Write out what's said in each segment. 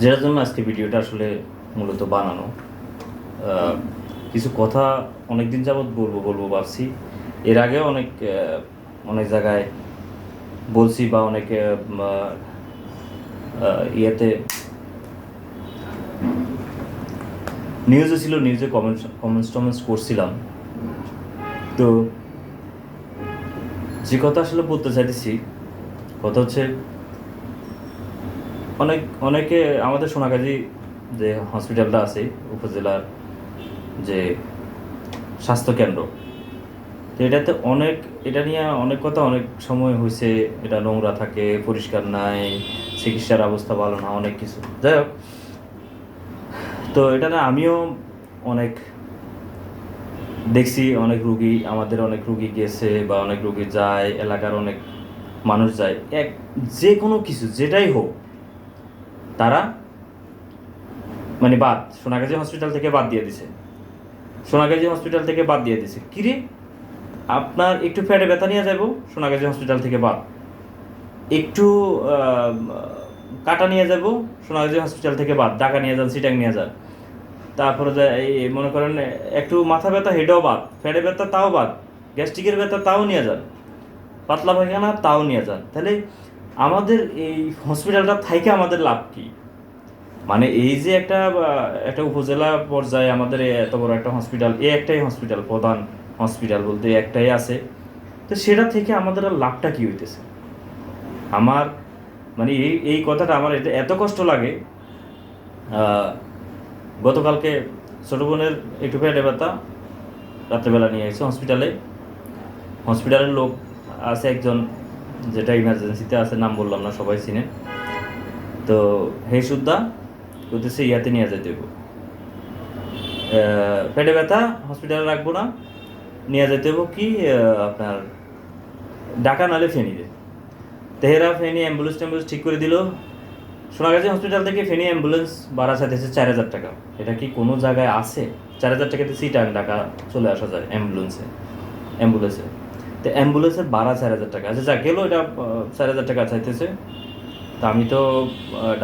যেটার জন্য আজকে ভিডিওটা আসলে মূলত বানানো কিছু কথা অনেক দিন যাবৎ বলব বলব, ভাবছি। এর আগেও অনেক অনেক জায়গায় বলছি বা অনেক ইয়েতে নিউজে ছিল নিউজে কমেন্টস কমেন্টস টমেন্টস করছিলাম। তো যে কথা আসলে বলতে চাইতেছি, কথা হচ্ছে অনেক, অনেকে আমাদের সোনাগাজী যে হসপিটালটা আছে, উপজেলার যে স্বাস্থ্যকেন্দ্র এটাতে অনেক, এটা নিয়ে অনেক কথা, অনেক সময় হয়েছে, এটা নোংরা থাকে, পরিষ্কার নাই, চিকিৎসার অবস্থা ভালো না, অনেক কিছু। যাই হোক, তো এটা না আমিও অনেক দেখছি, অনেক রুগী, আমাদের অনেক রুগী গেছে বা অনেক রুগী যায়, এলাকার অনেক মানুষ যায়, এক, যে কোনো কিছু, যেটাই হোক তারা মানে বাদ, সোনাগাজী হসপিটাল থেকে বাদ দিয়ে দিছে। সোনাগাজী হসপিটাল থেকে বাদ দিয়ে দিছে। কিরে আপনার একটু ফ্যাটে ব্যথা নিয়ে যাব সোনাগাজী হসপিটাল থেকে বাদ। একটু কাটা নিয়ে যাব সোনাগাজী হসপিটাল থেকে বাদ। ঢাকা নিয়ে যান, সিটাং নিয়ে যান। তারপরে এই মনে করেন, একটু মাথা ব্যথা হেডও বাদ। ফ্যাটে ব্যথা, তাও বাদ। গ্যাস্ট্রিকের ব্যথা, তাও নিয়ে যান। পাতলা পায়খানা, তাও নিয়ে যান। তাহলে আমাদের এই হসপিটালটা থাইকে আমাদের লাভ কি? মানে এই যে একটা একটা উপজেলা পর্যায়ে আমাদের এত বড় একটা হসপিটাল এ একটাই হসপিটাল প্রধান হসপিটাল বলতে একটাই আছে। তো সেটা থেকে আমাদের আর লাভটা কি হইতেছে? আমার মানে এই এই কথাটা আমার এটা এত কষ্ট লাগে। গতকালকে ছোটো বোনের একটু পেটে ব্যথা, রাত্রেবেলা নিয়ে গেছে হসপিটালে হসপিটালের লোক আছে একজন যেটা ইমার্জেন্সিতে আছে, নাম বললাম না, সবাই চিনে। তো হে সুদ্ধা করতেছে ইয়াতে নিয়ে যেতে হইব। পেটে ব্যথা হসপিটালে রাখব না, নিয়ে যেতে হইব কি আপনার ডাকা নালে ফেনিতে তেহেরা, ফেনি অ্যাম্বুলেন্স ট্যাম্বুলেন্স ঠিক করে দিল। সোনাগাজী হসপিটাল থেকে ফেনি অ্যাম্বুলেন্স ভাড়া চাইতেছে চার হাজার টাকা। এটা কি কোনো জায়গায় আছে? চার হাজার টাকাতে সিটাং টাকা চলে আসা যায় অ্যাম্বুলেন্সে অ্যাম্বুলেন্সে তো অ্যাম্বুলেন্সের ভাড়া চার হাজার টাকা। আচ্ছা যা গেলো এটা চার হাজার টাকা চাইতেছে। তা আমি তো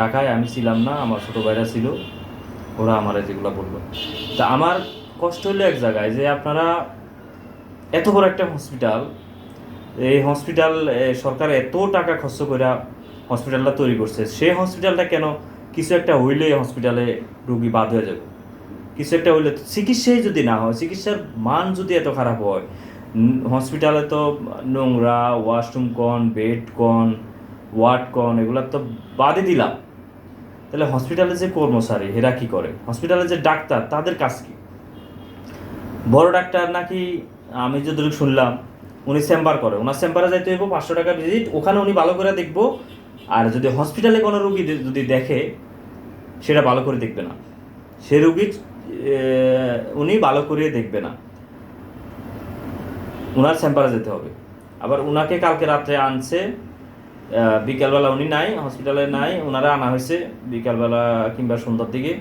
ঢাকায় আমি ছিলাম না, আমার ছোটো ভাইরা ছিল। ওরা আমার যেগুলো বলল। তা আমার কষ্ট হলো এক জায়গায় যে আপনারা এত বড় একটা হসপিটাল এই হসপিটাল সরকার এত টাকা খরচ করে হসপিটালটা তৈরি করছে। সেই হসপিটালটা কেন কিছু একটা হইলে হসপিটালে রুগী বাদ হয়ে যাবে। কিছু একটা হইলে চিকিৎসাই যদি না হয়, চিকিৎসার মান যদি এত খারাপ হয় হসপিটালে তো নোংরা ওয়াশরুম কন বেড কন ওয়ার্ড কন এগুলো তো বাদই দিলাম। তাহলে হসপিটালে যে কর্মচারী, এরা কি করে? হসপিটালে যে ডাক্তার, তাদের কাজ কি? বড় ডাক্তার নাকি, আমি যতটুকু শুনলাম, উনি চেম্বার করে। ওনার চেম্বারে যাইতে হইব, পাঁচশো টাকা ভিজিট ওখানে উনি ভালো করে দেখব। আর যদি হসপিটালে কোনো রুগী যদি দেখে, সেটা ভালো করে দেখবে না। সে রুগী উনি ভালো করে দেখবে না। ওনার চেম্বারে যেতে হবে। আবার ওনাকে কালকে রাত্রে আনছে বিকালবেলা উনি নাই হসপিটালে নাই ওনারা আনা হয়েছে বিকালবেলা কিংবা সন্ধ্যার দিকে।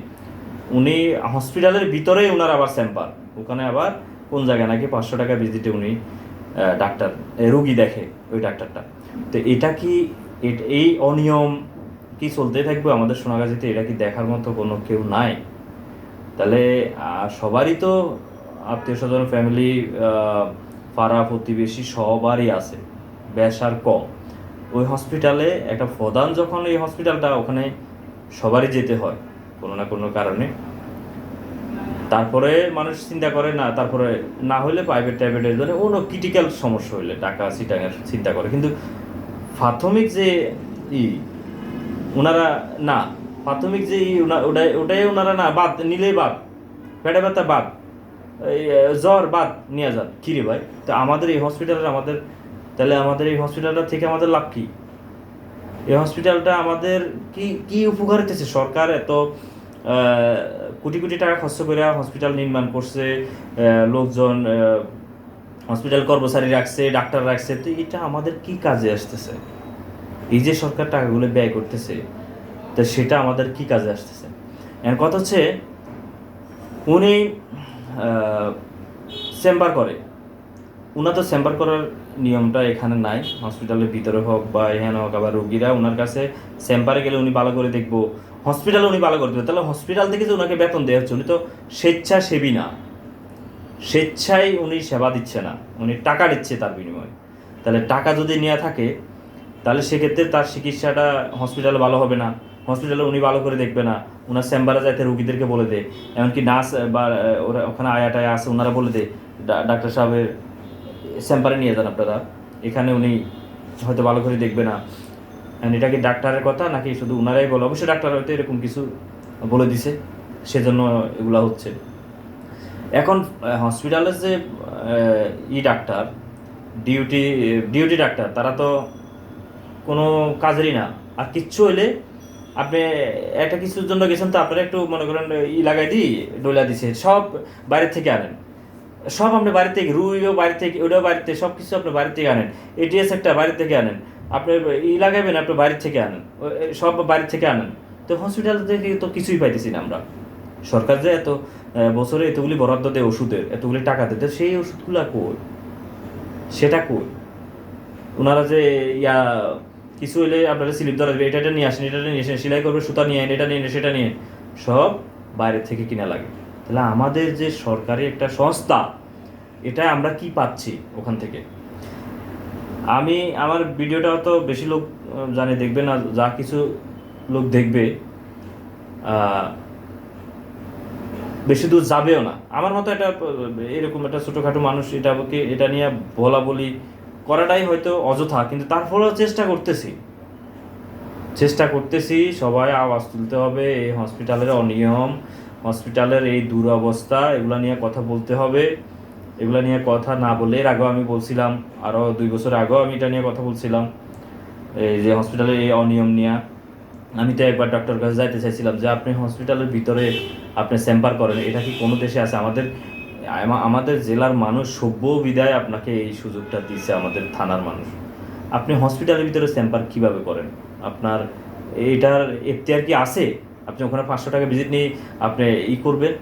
উনি হসপিটালের ভিতরেই ওনার আবার চেম্বার ওখানে আবার কোন জায়গায় নাকি পাঁচশো টাকা ভিজিটে উনি ডাক্তার রুগী দেখে ওই ডাক্তারটা। তো এটা কি এই অনিয়ম কি চলতে থাকবে আমাদের সোনাগাছিতে এটা কি দেখার মতো কোনো কেউ নাই? তাহলে সবারই তো আত্মীয় স্বজন ফ্যামিলি পাড়া প্রতিবেশী সবারই আছে বেশ আর কম। ওই হসপিটালে একটা প্রধান যখন এই হসপিটালটা ওখানে সবারই যেতে হয়, কোনো না কোনো কারণে। তারপরে মানুষ চিন্তা করে, না, তারপরে না হলে প্রাইভেট টাইভেটের জন্য অন্য ক্রিটিক্যাল সমস্যা হইলে টাকা সিটাঙের চিন্তা করে। কিন্তু প্রাথমিক যে ই ওনারা না, প্রাথমিক যে ওটাই ওটাই ওনারা না, বাদ, নিলেই বাদ, পেটে ব্যথা বাদ। জ্বর বাদ নিয়ে যান, কী রে ভাই? তো আমাদের এই হসপিটালের আমাদের, তাহলে আমাদের এই হসপিটালটা থেকে আমাদের লাভ কি? এই হসপিটালটা আমাদের কি কি উপকার হইতেছে? সরকার এত কোটি কোটি টাকা খরচ করে হসপিটাল নির্মাণ করছে লোকজন হসপিটাল কর্মচারী রাখছে, ডাক্তার রাখছে, তো এটা আমাদের কি কাজে আসতেছে? এই যে সরকার টাকাগুলো ব্যয় করতেছে, তো সেটা আমাদের কি কাজে আসতেছে? এর কথা হচ্ছে, উনি চেম্বার করে। উনার তো চেম্বার করার নিয়মটা এখানে নাই। হসপিটালের ভিতরে হোক বা এখানে হোক আবার রোগীরা ওনার কাছে চেম্বারে গেলে উনি ভালো করে দেখব। হসপিটালে উনি ভালো করতে তাহলে হসপিটাল থেকে যে ওনাকে বেতন দেওয়া হচ্ছে, উনি তো স্বেচ্ছাসেবী না। স্বেচ্ছায় উনি সেবা দিচ্ছে না। উনি টাকা দিচ্ছে তার বিনিময়ে। তাহলে টাকা যদি নেওয়া থাকে, তাহলে সেক্ষেত্রে তার চিকিৎসাটা হসপিটালে ভালো হবে না। হসপিটালে উনি ভালো করে দেখবে না। ওনার চেম্বারে যাইতে রুগীদেরকে বলে দেয়। এমনকি নার্স বা ওরা ওখানে আয়াটায় আছে ওনারা বলে ডা- ডাক্তার সাহেবের চেম্বারে নিয়ে যান আপনারা। এখানে উনি হয়তো ভালো করে দেখবে না। এটা কি ডাক্তারের কথা, নাকি শুধু ওনারাই বলে? অবশ্যই ডাক্তার হয়তো এরকম কিছু বলে দিছে। সেজন্য এগুলা হচ্ছে। এখন হসপিটালের যে ই ডাক্তার ডিউটি ডিউটি ডাক্তার, তারা তো কোনো কাজেরই না। আর কিচ্ছু হইলে আপনি একটা কিছুর জন্য গেছেন তো, আপনারা একটু মনে করেন, ই লাগাই দিই, ডোলা দিছে, সব বাইরে থেকে আনেন। সব আপনি বাড়ি থেকে, রুইও বাড়ি থেকে ওটাও বাড়িতে সব কিছু আপনি বাড়ি থেকে আনেন। এটিএস একটা বাড়ি থেকে আনেন। আপনি ই লাগাবেন আপনি বাড়ি থেকে আনেন। সব বাড়ি থেকে আনেন। তো হসপিটাল থেকে তো কিছুই পাইতেছি না আমরা। সরকার যে এত বছরে এতগুলি বরাদ্দ দেয় ওষুধের, এতগুলি টাকা দেয় সেই ওষুধগুলো কই? সেটা কই? ওনারা যে ইয়া কিছু হইলে আপনারা স্লিপ ধরা এটা এটা নিয়ে আসেন, এটা নিয়ে আসেন, সেলাই করবে, সুতা নিয়ে এটা নিয়ে সেটা নিয়ে সব বাইরে থেকে কিনা লাগে। তাহলে আমাদের যে সরকারি একটা সংস্থা, এটা আমরা কি পাচ্ছি ওখান থেকে? আমি, আমার ভিডিওটা তো বেশি লোক জানে, দেখবে না, যা কিছু লোক দেখবে বেশি দূর যাবেও না। আমার মতো এটা এরকম একটা ছোটোখাটো মানুষ এটাকে এটা নিয়ে বলা বলি করাটাই হয়তো অযথা, কিন্তু তারপরেও চেষ্টা করতেছি। চেষ্টা করতেছি সবাই আওয়াজ তুলতে হবে, এই হসপিটালের অনিয়ম হসপিটালের এই দুরবস্থা, এগুলা নিয়ে কথা বলতে হবে। এগুলা নিয়ে কথা না বলে এর আগেও আমি বলছিলাম আরও দুই বছর আগেও আমি এটা নিয়ে কথা বলছিলাম, এই যে হসপিটালের এই অনিয়ম নিয়ে। আমি তো একবার ডক্টর কাছে যাইতে চাইছিলাম যে, আপনি হসপিটালের ভিতরে আপনি চেম্বার করেন, এটা কি কোনো দেশে আছে? আমাদের আমা- আমাদের জেলার মানুষ সভ্য বিদায় আপনাকে এই সুযোগটা দিয়েছে আমাদের থানার মানুষ। আপনি হসপিটালের ভিতরে স্যাম্পার কীভাবে করেন? আপনার এটার এখতিয়ার কি আছে? আপনি ওখানে পাঁচশো টাকা ভিজিট নিয়ে আপনি ই করবেন,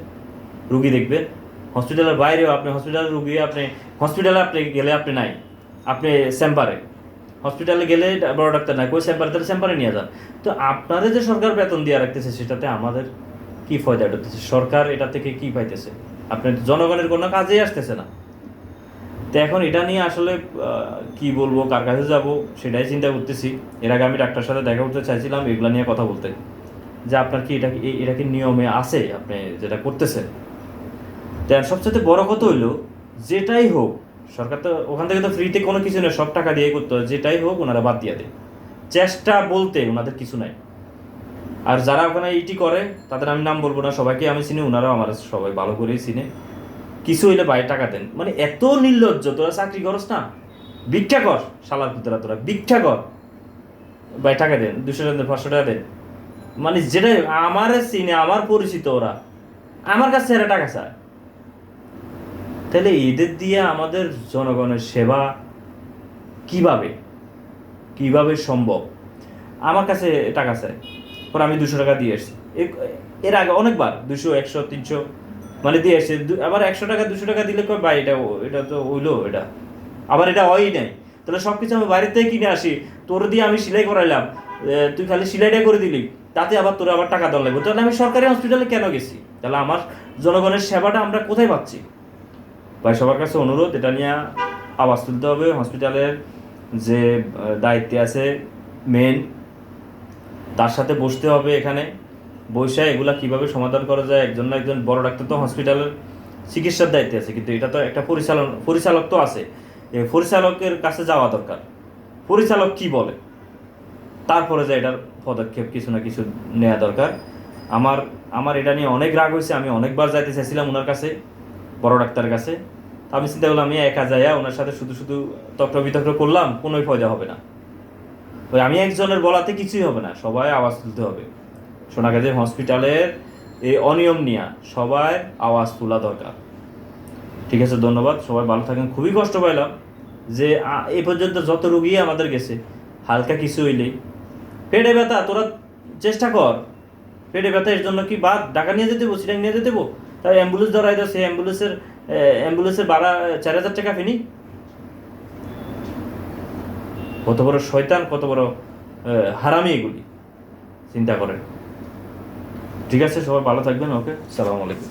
রুগী দেখবেন। হসপিটালের বাইরেও আপনি হসপিটালের রুগী আপনি হসপিটালে আপনি গেলে আপনি নাই। আপনি স্যাম্পারে। হসপিটালে গেলে বড় ডাক্তার নাই। কই স্যাম্পারে? তাহলে স্যাম্পারে নিয়ে যান। তো আপনাদের যে সরকার বেতন দিয়ে রাখতেছে, সেটাতে আমাদের কি ফয়দা হতেছে সরকার এটা থেকে কি পাইতেছে? আপনার জনগণের কোনো কাজেই আসতেছে না। তো এখন এটা নিয়ে আসলে কি বলব, কার কাছে যাব সেটাই চিন্তা করতেছি। এর আগে আমি ডাক্তার সাথে দেখা করতে চাইছিলাম, এগুলো নিয়ে কথা বলতে। যে আপনার কি এটা এটা কি নিয়মে আছে? আপনি যেটা করতেছেন। তো সবচেয়ে বড় কথা হইল, যেটাই হোক, সরকার তো ওখান থেকে তো ফ্রিতে কোনো কিছু নেই, সব টাকা দিয়ে করতে হয়। যেটাই হোক, ওনারা বাদ দিয়ে দেয়। চেষ্টা বলতে ওনাদের কিছু নাই। আর যারা ওখানে ইটি করে, তাদের আমি নাম বলব না, সবাইকে আমি চিনি ওনারাও আমার সবাই ভালো করেই চিনে। কিছু হইলে বাইরে টাকা দেন। মানে এত নির্লজ্জ, তোরা চাকরি করস না। ভিক্ষা কর, শালার পুতরা তোরা, ভিক্ষা কর। ভাই টাকা দেন, দুশো টাকা দেন পাঁচশো টাকা দেন। মানে যেটাই আমার চিনে, আমার পরিচিত ওরা, আমার কাছে এরা টাকা চায়। তাহলে এদের দিয়ে আমাদের জনগণের সেবা কীভাবে? কীভাবে সম্ভব? আমার কাছে টাকা চাই পরে আমি দুশো টাকা দিয়ে এসেছি এর আগে অনেকবার দুশো একশো, তিনশো মানে দিয়ে এসছে আবার একশো টাকা দুশো টাকা দিলে কয়, ভাই, এটা এটা তো হইল এটা। আবার এটা হয়ই নাই। তাহলে সব কিছু আমি বাইরে থেকে কিনে আসি। তোর দিয়ে আমি সেলাই করাইলাম। তুই খালি সেলাইটা করে দিলি। তাতে আবার তোর আবার টাকা দেওয়া লাগবে। তাহলে আমি সরকারি হসপিটালে কেন গেছি? তাহলে আমার জনগণের সেবাটা আমরা কোথায় পাচ্ছি? ভাই, সবার কাছে অনুরোধ, এটা নিয়ে আওয়াজ তুলতে হবে। হসপিটালের যে দায়িত্বে আছে মেন তার সাথে বসতে হবে এখানে। বৈশা এগুলা কীভাবে সমাধান করা যায়? একজন না একজন বড় ডাক্তার তো হসপিটালের চিকিৎসার দায়িত্বে আছে, কিন্তু এটা তো একটা পরিচালন, পরিচালক তো আছে। পরিচালকের কাছে যাওয়া দরকার। পরিচালক কি বলে? তারপরে যে এটার পদক্ষেপ কিছু না কিছু নেওয়া দরকার। আমার আমার এটা নিয়ে অনেক রাগ হয়েছে, আমি অনেকবার যাইতে চাইছিলাম ওনার কাছে, বড় ডাক্তারের কাছে। আমি চিন্তা করলাম, আমি একা যাইয়া ওনার সাথে শুধু শুধু তক্র বিতক্র করলাম, কোনোই ফয়দা হবে না। ওই আমি একজনের বলাতে কিছুই হবে না, সবাই আওয়াজ তুলতে হবে। সোনাগাজী হসপিটালের এই অনিয়ম নিয়ে সবাই আওয়াজ তোলা দরকার। ঠিক আছে, ধন্যবাদ, সবাই ভালো থাকেন। খুবই কষ্ট পাইলাম যে এই পর্যন্ত যত রুগী আমাদের গেছে, হালকা কিছু হইলেই। পেটে ব্যথা, তোরা চেষ্টা কর। পেটে ব্যথা এর জন্য কি বাদ? ঢাকা নিয়ে যেতে দেবো নিয়ে যেতে দেবো তাই অ্যাম্বুলেন্স ধরাই দাও, সেই অ্যাম্বুলেন্সের অ্যাম্বুলেন্সের ভাড়া, চার হাজার টাকা ফেনি? কত বড় শয়তান, কত বড় হারামি এগুলি। চিন্তা করেন। ঠিক আছে, সবাই ভালো থাকবেন, ওকে? সালাম আলাইকুম।